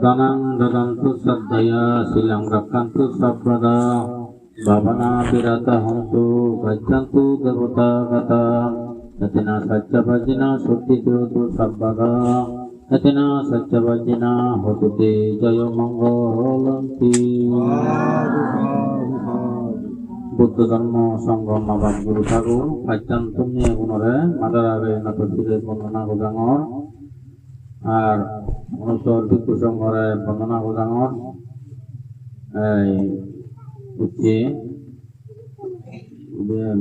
Sabdanang dadantu sabdaya silang rakantu sabdada Bhavana pirata hantu kajantu garuta kata Yatina sacca bhajina sutti jotu sabdada Yatina sacca bhajina hotute jayo mangolanti Buddha ধর্ম সংগম আবাদ গুরু ঠাকুর আচ্যান্ত নিয়ে পুনরায় mother আগে নাটক বর্ণনা গোদাঙর আর অনুসর ভিক্ষু সংঘরে বন্দনা গোদাঙর এই হচ্ছে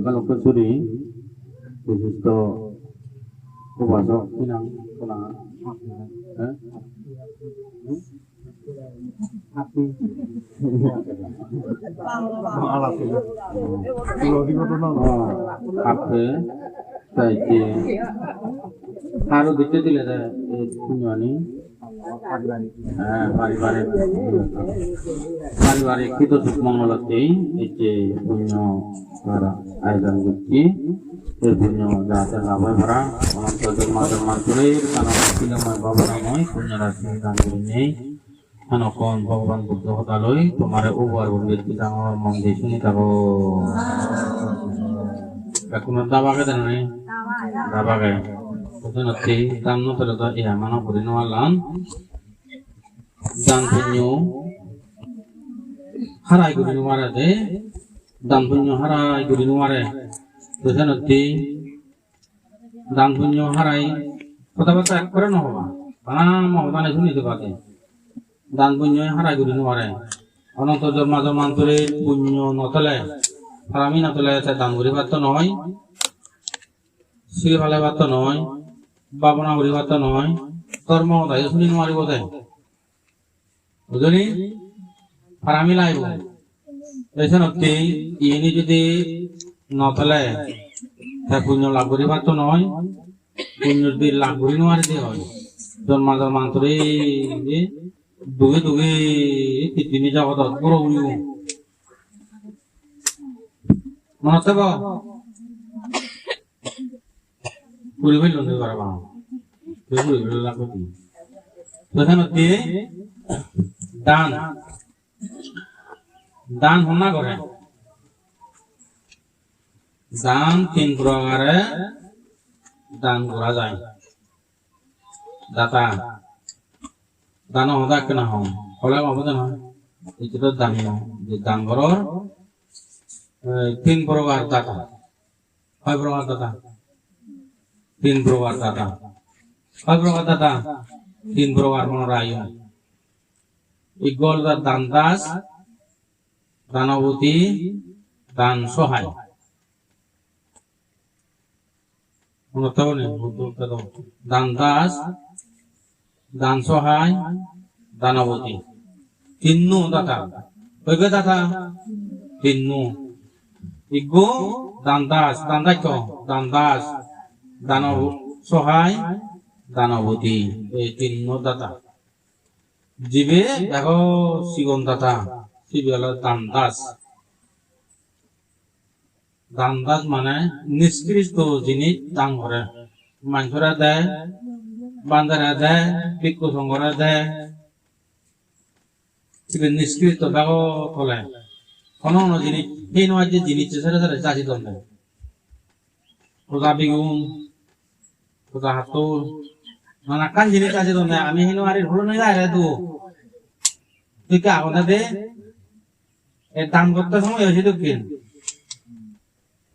বালকেশ্বরী বিশিষ্ট উপাসক কি নাম কোনা হ্যাঁ আপনি চাইছে আরও দিতে দিলে শুনবানি? হ্যাঁ পারিবারিক পারিবারিক কৃত সুখ মঙ্গলতেই এই যে পুণ্য আয়োজন করছি, এই পুণ্য যাতে লাভে ভরা, অনন্ত জন্মা জন্মান্তরের কারণ অখিলময় ভাবনাময় পুণ্য রাশি নেই। হানকন ভগবান বুদ্ধ হতালৈ তোমার উবার বন্ধুর কি ডাঙর মন দিয়ে শুনি থাকো কোনো দাবাকে দেন নি দাবাকে Ito na ti, tam no talaga iyaman ako rin walan. Dan punyo, haray ko rin wara de. Dan punyo haray ko rin wara. Ito na ti, dan punyo haray. কথা বার্তা এক করে না হবা বানা মহদানে শুনি তো কাকে দান পুণ্য হারাই করি নোয়ারে অনন্ত জন্মা জন্মান্তরে পুণ্য নতলে হারামি নতলে দান করি পারতো নয় শ্রী ভালে পারতো নয় বাবনা করি পারতো নয় কর্ম তাই শুনি নোৱাৰিব দে বুজলি হারামি লাইব। এসনতি ইনি যদি নথলে, তা পুণ্য লাভ করি পারতো নয় পুণ্য যদি লাভ করি নোৱাৰি দিয়ে হয়। জন্মা জন্মান্তরে দুগে দুগে পৃথিবী জগতত বড় উইব মনত থাকব পুরি ফেলল নি পারবা পুরি ফেলল লাগতি প্রধানতি দান। দান হন্না করে। দান তিন প্রকারে দান করা যায়। দাতা। দান হদা কেনা হম। হলে হবদে না এটা দান, যে করর তিন প্রকার দাতা। কয় প্রকার দাতা? তিন প্রকার দাতা। কয় প্রকার দাতা? তিন প্রকার মনোরায়। ইগল দান দাস, দানবতী, দান সহায়। মনে নি দান দাস দান সহায় দানবতী। তিন্নু দাতা। কইবে দাতা? তিন্নু। ইগো দান দাস দান দায়িত্ব দান দাস দানব সহায় দানবতী। এই তিন্ন দাতা। জীবে দেখো শিবন দাতা। শিবে হলো দান দাস দান দাস মানে নিষ্কৃষ্ট জিনিস দান করে মানুষরা দেয় বান্দারা দেয় ভিক্ষু সংঘরা দেয় নিষ্কৃষ্ট দেখো ফলে কোন কোন জিনিস সেই নয় যে জিনিস সেটা সেটা চাষি দন্ড রোজা বিগুন রোজা হাতুল নানান জিনিস আছে তো আমি হেন আর হলো না যায় তো তুই কে আগতে দে? দান করতে সময় হয়েছে তো কিন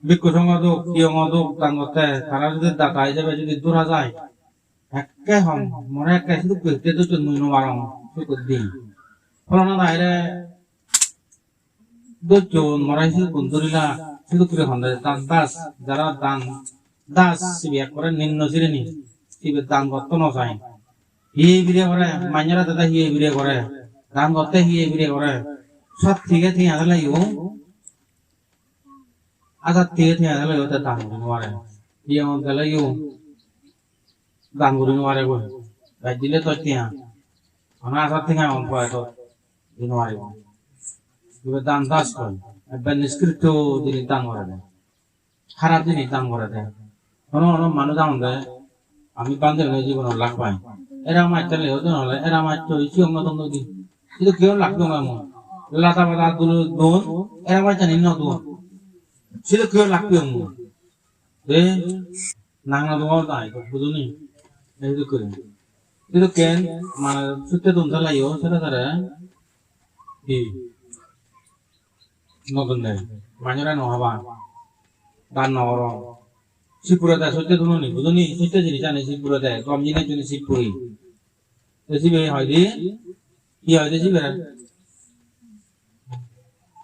ভিক্ষু সঙ্গ দুঃখ ইয়ং দুঃখ, দান করতে। তারা যদি দাতা হিসেবে যদি দূরা যায় একে হম মনে একে শুধু পেতে তো চন্দ্র মারম শুধু দিন ফলনা দাইরে দুজন মরাই শুধু বন্ধুরিলা শুধু করে হন্দে দান দাস যারা দান, দাস সিবিয়া করে নিম্ন শ্রেণি সিবে দান করতে নচাই হিয়ে বিরে করে মাঞ্জারা দাদা হিয়ে বিরে করে দান করতে হিয়ে বিরে করে সব থেকে থেকে আদালে ইউ আজাদ থেকে থেকে আদালে ইউ দান করে হিয়ে মন গেলে দান নোয়ারে গো। গাই দিলে তো তিয়া অনা আজাদ থেকে মন পায় তো নোয়ারে গো। এবার দান দাস করে। একবার নিষ্কৃত জিনিস দান করে দেয় খারাপ জিনিস দান করে দেয় কোনো কোনো মানুষ দান দেয়, আমি বান্ধব জীবন লাভ পাই। এরা মারতে লেও তো নলে এরা মারতে সিং মতন দি itu কেউ লাগতো না মো লাতা পাতা দূর দোন এরা মারতে নিন দোন সেটা কেউ লাগতো মো দে নাংনা দোন তাই তো বুঝুনি itu করে itu ken মানে সুতে দোন লাইও সেটা তারা di নতুন দেয় মানুষরা নহবা। দান নহর শিবপুরে দেয় সত্যি দুনো নি বুঝনি সত্যি জিনিস জানে শিবপুরে দেয় কম জিনিস জন্য শিবপুরি। শিবে, হয় দি? কি হয় দি শিবে?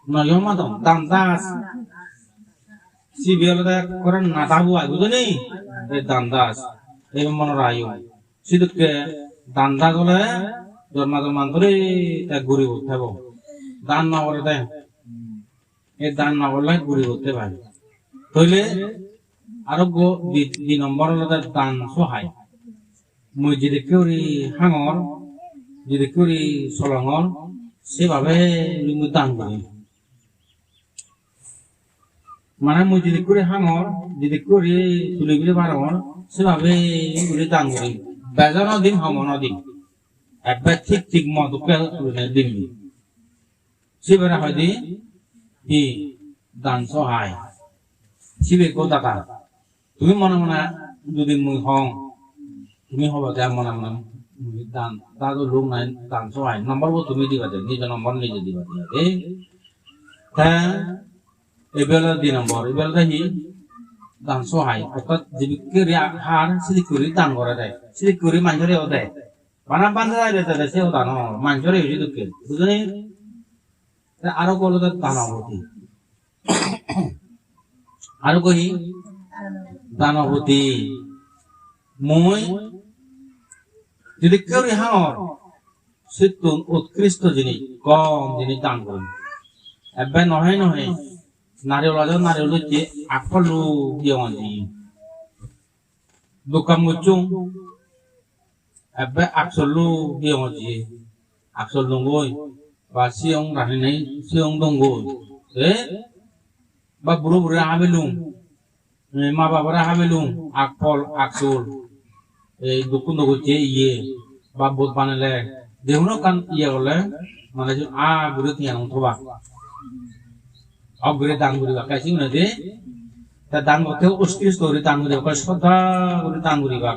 নয় মাতো দাম দাস। শিবে হলো করেন না তাবু আয় বুঝনি দান দাস। এই মনে রায় সিদ্ধকে দান দাস হলে জন্মা জন্মান ধরে তাই ঘুরি উঠাবো দান না বলে দেয় এই দান না বললে ঘুরি উঠতে পারে। তইলে গ- দুই- নম্বৰ হলতে দান সহায়। মই যদি কেউৰি হাঙৰ যদি কেউৰি চলঙৰ সেভাবে মই দান কৰিম মানে মই যদি কৰি হাঙৰ যদি কৰি তুলি বুলি বাৰঙৰ সেভাবে বুলি দান কৰিম বেজনৰ দিম সমনৰ দিম একবার ঠিক ঠিক মতকে দিবি সেবারে হয়তো কি দান সহায়। শিবে কো দাদা তুমি মনে মনে যদি মুই হং তুমি হবা যা মনে মনে দান। দাদু লোক নাই, দান সহায়। নম্বর বো তুমি দিবা দে নিজ নম্বর নিজে দিবা দে এবেলা দুই নম্বর এবেলা হি দান সহায় অর্থাৎ জীবিকের হার সিলি করে দান করে দেয় সিলি করে মানুষের দেয়। বানা বান্ধা যায় দেয় সেও দান। মানুষের হয়েছে দুঃখে বুঝলি আরও বলো দান অবধি আৰু কহি দানৱতী মই যদি কেউ হাঙর সিদ্ধ উৎকৃষ্ট জিনিস কম জিনিস দান করি এবার নহে নহে নারিয়ল আজ নারিয়ল হচ্ছে আকলু দিয়ে দোকান মুচুং এবার আকসলু দিয়ে অঞ্জি আকসল দঙ্গই বা সিয়ং রাহি নাই, সিয়ং দঙ্গই এ, বা বুড়ো বুড়ো হামেলুং মা বাবারা হামেলুং আকফল আকসুল এই দুকুন দুকুচে ইয়ে বা বোধ বানালে দেহুনো কান ইয়ে হলে মানে আ গুড়ে তিয়াং থবা। অগ্রে দান করিবা কাইসি মনে দে তা দান করতে উৎকৃষ্ট করে দান করিবা শ্রদ্ধা করে দান করিবা।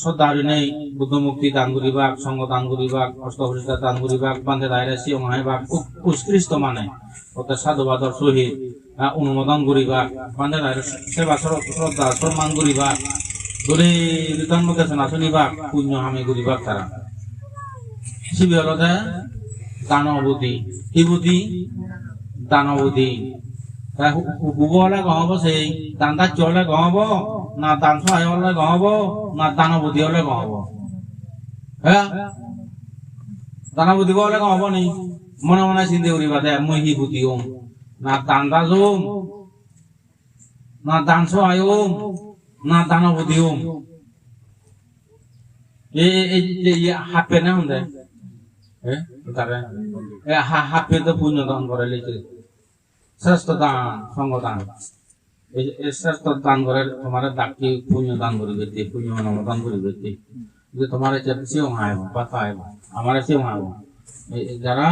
শ্রদ্ধা হরি নেই বুদ্ধ মুক্তি দান করিবা, সঙ্গ দান করি করিবা অষ্টভূষিতা দান করিবা, বান্ধে দায়রা সিয়ং হাইবা উৎকৃষ্ট মানে। অর্থাৎ সাধুবাদর সহিত অনুমোদন করিবা, বান্ধে দায়রা সেবা শ্রদ্ধা সম্মান করিবা দলে মধ্যে নাচনিবা পুণ্য হামি করিবা তারা। শিবি হলতে দানবতী কি বুদ্ধি হুব হলে গহব সেই। দান্দা চলে গহব না দান সহায় হলে গহব না দানবতী হলে গহব হ্যাঁ দানবতী হলে গহব নি? মনে মনে চিন্তা করিবা দে, মই হি বুদ্ধি ওম না দান্দা জোম না দান সহায় ওম না ওম এই এই যে হাপে না হ্যাঁ হাপে তো পুণ্য দান করে লিখে শ্রেষ্ঠ দান সঙ্গ দান এই যে শ্রেষ্ঠ দান করে তোমার ডাকি পুণ্য দান করিবে তে পুণ্য অনুমোদন করিবে তে যে তোমার যে সিও হাইব পাতা হাইব আমার সিও হাইব যারা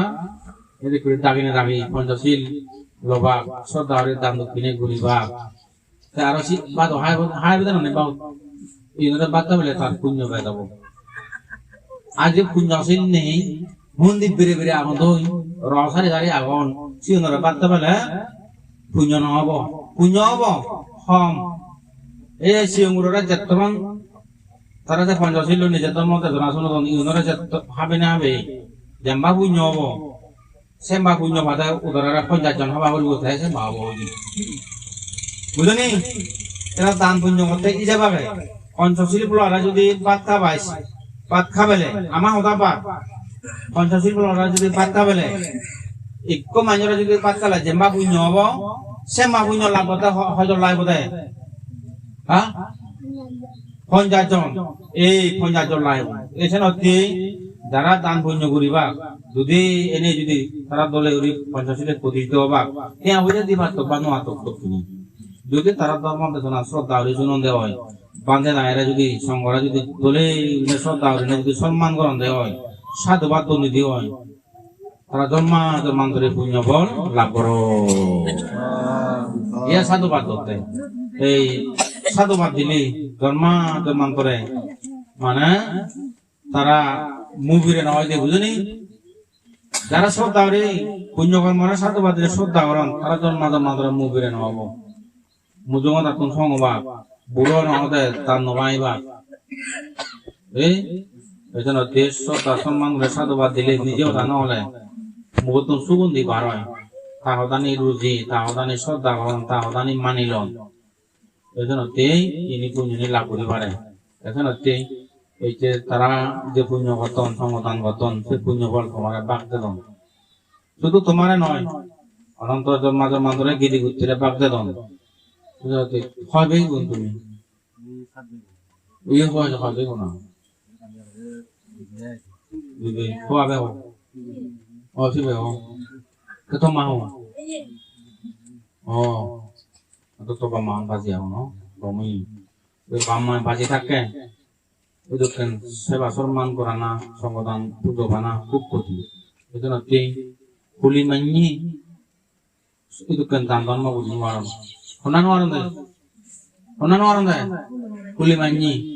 এদিক করে দাগিনে দাগি, পঞ্চশীল লোবা শ্রদ্ধাহরি দান দক্ষিণে তে আরও বাদ হাইব হাইব দেন না বাউ ইনরে বাদ বলে তার পুণ্য পাই যাব। আজ পুণ্যশীল নেই, মন্দির বেড়ে বেড়ে আগন দই রসারি সারি আগন সিনরে বাদ বলে পুণ্য নহব পুণ্য হব হম এই সিংগুড়া যেতমান তারা যে পঞ্চশীল নিজের মতে জনাশোনা ইউনরে যেত হবে না হবে জেম্বা পুণ্য হব সেম্বা পুণ্য ভাতা উদরারা পঞ্চাশজন হবা হল কোথায় সেম্বা হব বুঝলি এরা দান পুণ্য করতে কি যাবে পঞ্চশীল পুলারা যদি ভাত খাবাইস ভাত খাবেলে আমার হতা পার পঞ্চশীল পুলারা যদি ভাত খাবেলে ইকো মানুষরা যদি ভাত খালে জেম্বা পুণ্য হব সেম্বা পুণ্য লাভ করতে হজর লাভ করতে হ্যাঁ পঞ্চাশজন এই পঞ্চাশজন লাইব এছাড়া হচ্ছে যারা দান পুণ্য করিবা যদি এনে যদি তারা দলে উড়ি পঞ্চাশিতে প্রতিষ্ঠিত হবা হ্যাঁ বুঝে দিবা তো বা নোয়া তো যদি তারা ধর্ম বেদনা শ্রদ্ধা হরি জুনন দেওয়া হয় বান্ধে দায়েরা যদি সংগরা যদি দলে শ্রদ্ধা করে যদি সম্মান গ্রহণ দেয় হয় সাধুবাদ দুর্নীতি হয় তারা জন্মা জন্মান্তরে পুণ্য ফল লাভ করো। ইয়া সাধুবাদ করতে এই সাধুবাদ দিলি জন্মা জন্মান্তরে। মানে তারা মুভিরে নয় দিয়ে, বুঝলি? যারা শ্রদ্ধা করে পুণ্য কর্মরা সাধুবাদ দিলে শ্রদ্ধা করেন, তারা জন্মা জন্মান্তরে মুভিরে নহব মুজঙ্গ তাকুন সংবাদ? বুড়ো নহতে তার নবাইবা এই এজন্য দেশ শ্রদ্ধা সম্মান করে সাধুবাদ দিলে নিজেও তা নহলে বহুত সুগন্ধি বার হয়। তাহদানি রুজি তাহদানি শ্রদ্ধা করন তাহদানি মানিলন। এজন্য তেই ইনি পুণ্যনি লাভ করি পারে। এজন্য তেই এই যে তারা যে পুণ্য গতন সংগঠন গতন সে পুণ্য ফল তোমার বাক দেন শুধু তোমারে নয়, অনন্ত জন্মা জন্মান্তরে গিরি গুত্তিরে বাক দেন হবে গুণ তুমি। ইয়ে হয় হবে গুণ দিবে খোয়াবে হোক অসুবে হোক কে তো মা হোক ও তো তো বা মা বাজি হোক ন বমি ওই বাম্মা বাজি থাকে ওই দোকান সেবা সম্মান করা না সংগঠন পুজো বানা খুব ক্ষতি এই জন্য তুই কুলি মাইনি ওই দোকান দান দান মা বুঝি মারণ শোনানো আরন দেয় শোনানো আরন দেয় কুলি মাইনি যেন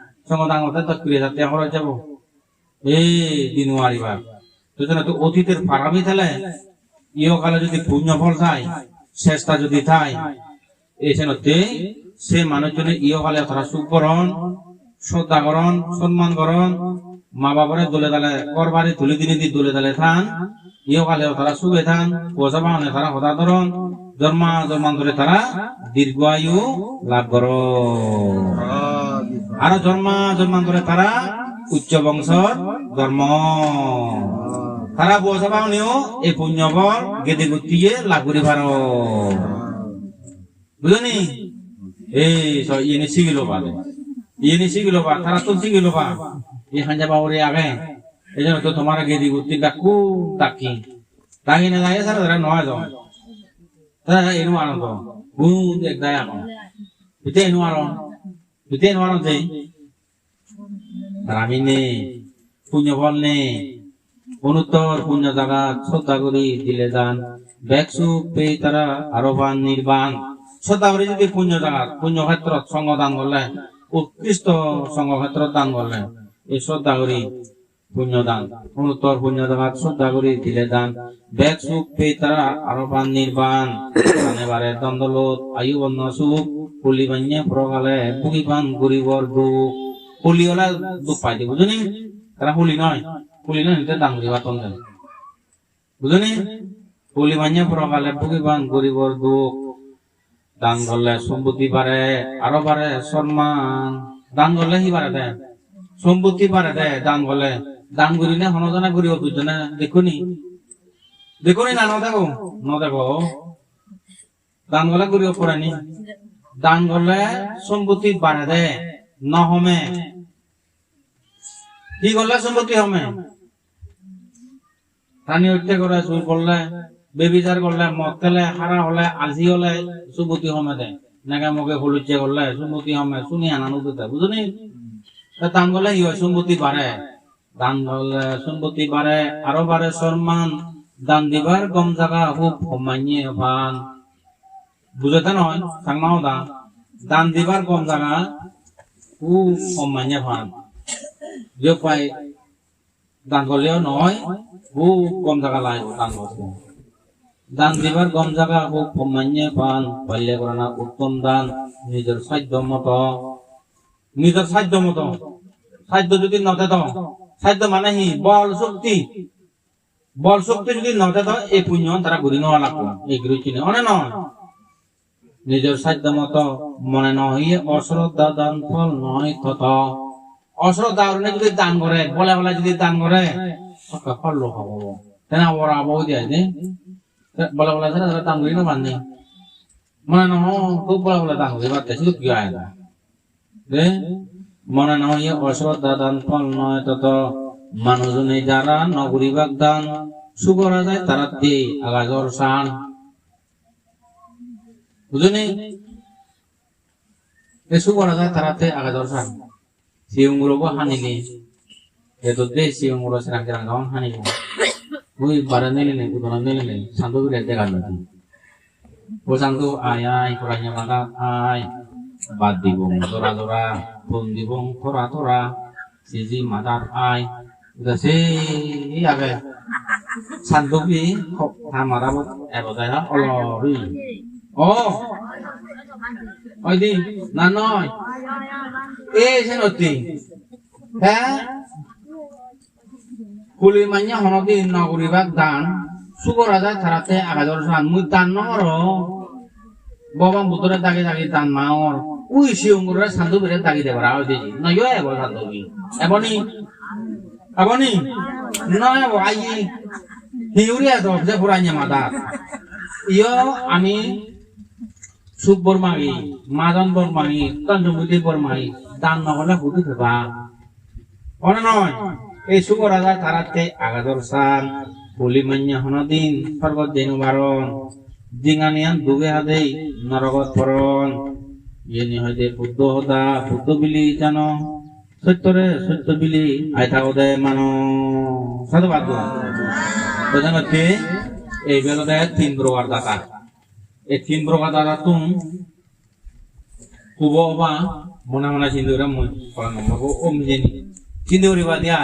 সঙ্গ দান করতে তো ক্রিয়া যাতে আমরা যাব। এই দিনওয়ারি বার সেজন্য তো অতীতের ফারামি থালে ইহকালে যদি পুণ্য ফল থাই চেষ্টা যদি থাই এই সেনতে সে মানুষজনে ইহকালে তারা সুখ করণ শ্রদ্ধা করণ করণ মা বাবারে দোলে দালে করবারে তুলে দিনে দি দোলে দালে থান, ইহকালে তারা সুখে থান পয়সা পাওনে তারা হতা ধরন জন্মা জন্মান্তরে তারা দীর্ঘ আয়ু লাভ করো। আর জন্মা, জন্মান্তরে তারা উচ্চ বংশর জন্ম। তারা পয়সা পাওনেও এই পুণ্য ফল গেদে গুতিয়ে লাভ করি পারো বুঝলি? এই ইয়ে শিখিল পাবে ইয়ে শিখিল পা তারা তো শিখিল পা এই হাঞ্জা বাবুরে আগে। এই জন্য তো তোমার গেদি গুতি ডাকু, ডাকি। ডাকি না যায় সারা তারা নয় যাও তারা এনু আনন্দ। গুণ এক দায় এখন পিতে এনু আরন আরন যাই আমি নে পুণ্য ফল নে অনুত্তর, পুণ্য জাগা শ্রদ্ধা করি দিলে দান। ব্যাকসু পেয়ে তারা আরও বান নির্বাণ। শ্রদ্ধা করে যদি পুণ্য জাগা পুণ্য ক্ষেত্র সঙ্গ দান করলে উৎকৃষ্ট সঙ্গ ক্ষেত্র দান করলে এই শ্রদ্ধা করি পুণ্য দান। অনুত্তর, পুণ্য জাগা শ্রদ্ধা করি দিলে দান। ব্যাগ সুখ পেয়ে তারা আরও বান নির্বাণ। এবারে দ্বন্দ্বলোত আয়ু বন্য সুখ। পুলি বান্যে প্রকালে পুকি পান গরিবর দুঃখ পুলি হলে দুঃখ পাইতে বুঝলি তারা পুলি নয় পুলি নয় এটা দাম দিবা তন্দ্র বুঝলি পুলি বান্যে প্রকালে পুকি পান গরিবর দুঃখ। দান করলে সম্পত্তি পারে আরও পারে সম্মান দান করলে হি পারে দে। সম্পত্তি পারে দে দান করলে দান করি না হনজনা করিব বুঝছে দেখুনি? দেখুনি না ন দেখো ন দেখো দান করলে করিব পড়ানি দান করলে সম্পত্তি বাড়ে দে, নহমে। কি করলে সম্পত্তি হমে? রানী হত্যা করে চুর করলে বেবিচার করলে, মদ খেলে, হারা হলে আজি হলে সুমতি হমে দেয় নাকে মুখে হলুচে করলে সুমতি হমে শুনি আনানো দিতে বুঝলি? দান করলে ই হয়? সম্পত্তি বাড়ে দান করলে সম্পত্তি বাড়ে আরও বাড়ে সম্মান দান দিবার কম জায়গা খুব কমাইয়ে ভান। বুঝতে নয় সাংমাও দান দান দিবার কম জায়গা খুব কমাইয়ে ভান। যে পাই দান করলেও নয় খুব কম জায়গা লাগে দান করতে দান দিবার কম জায়গা খুব কমাইয়ে পান পাইলে করে না উত্তম দান, নিজের সাধ্য মতো। নিজের সাধ্য মতো। সাধ্য যদি নতে দাও, সাধ্য মানে হি বল শক্তি। বল শক্তি যদি নতে দাও, এই পুণ্য তারা ঘুরি নেওয়া লাগবে এই গুরু চিনে অনে নয় নিজের সাধ্য মতো মনে নহিয়ে অশ্রদ্ধা দান ফল নয় তত। অশ্রদ্ধা অরণ্য যদি দান করে, বলে বলে যদি দান করে ফল লোক হব। তেনা ওরা বউ দিয়ে যে বলে বলে দান করি না মানে মনে নহ, খুব বলে বলে দান করি, বাদ শুধু কি হয় না। মনে নহিয়ে অশ্রদ্ধা দান ফল নয় তত। মানুষজনে যারা নগরী বাগদান, সুগরা যায় তারা দিয়ে আগাজর সান। বুঝলি এ সুগরা যায় তারাতে আগাজর সান siunguro ko hanili eto de siunguro serang serang kawan hanili Uy, para nili nih, kudu nili nih, santu udah ada kan lagi. Bu santu ayai, kurangnya maka ay, bad di bung, tora tora, bung di bung, tora tora, sisi matar ay, udah sih, iya ya, Allah, wi, oh, oh di, nanoy, eh, senoti, heh, কুলিমান্য হনদি নগরীবাগ দান। সুগরাজা থারাতে আগাজর সান মুই দান নহর ববাম বুতরে দাগে দাগে দান মাওর we সিউঙ্গুরে Sandhu বেরে দাগি দেবার আও দেজি নয় এব সান্দু বি এবনি। এবনি। নয় আই। হিউরিয়া তো যে পুরাইয়া মাদার ইয় আমি সুখ বর্মাগি মাজন বর্মাগি তঞ্জমুদি বর্মাগি দান নহলে হুদু থেবা অনে নয় এই শুভ রাজা তারাতে আগাদর সান বলি মান্য হনদিন সর্বত দেনু বারণ জিঙানিয়ান দুগে হাদেই নরগত পরণ ইয়েনি হইতে বুদ্ধ হদা বুদ্ধ বিলি জান সত্যরে সত্য বিলি আইথা ওদে মান। সাধুবাদ বুঝানতে এই বেলতে তিন প্রকার দাতা। এই তিন প্রকার দাদা তুম কুব বা মনে মনে চিন্তা মই নম্বর ওম জেনি। চিন্তা করিবা দিয়া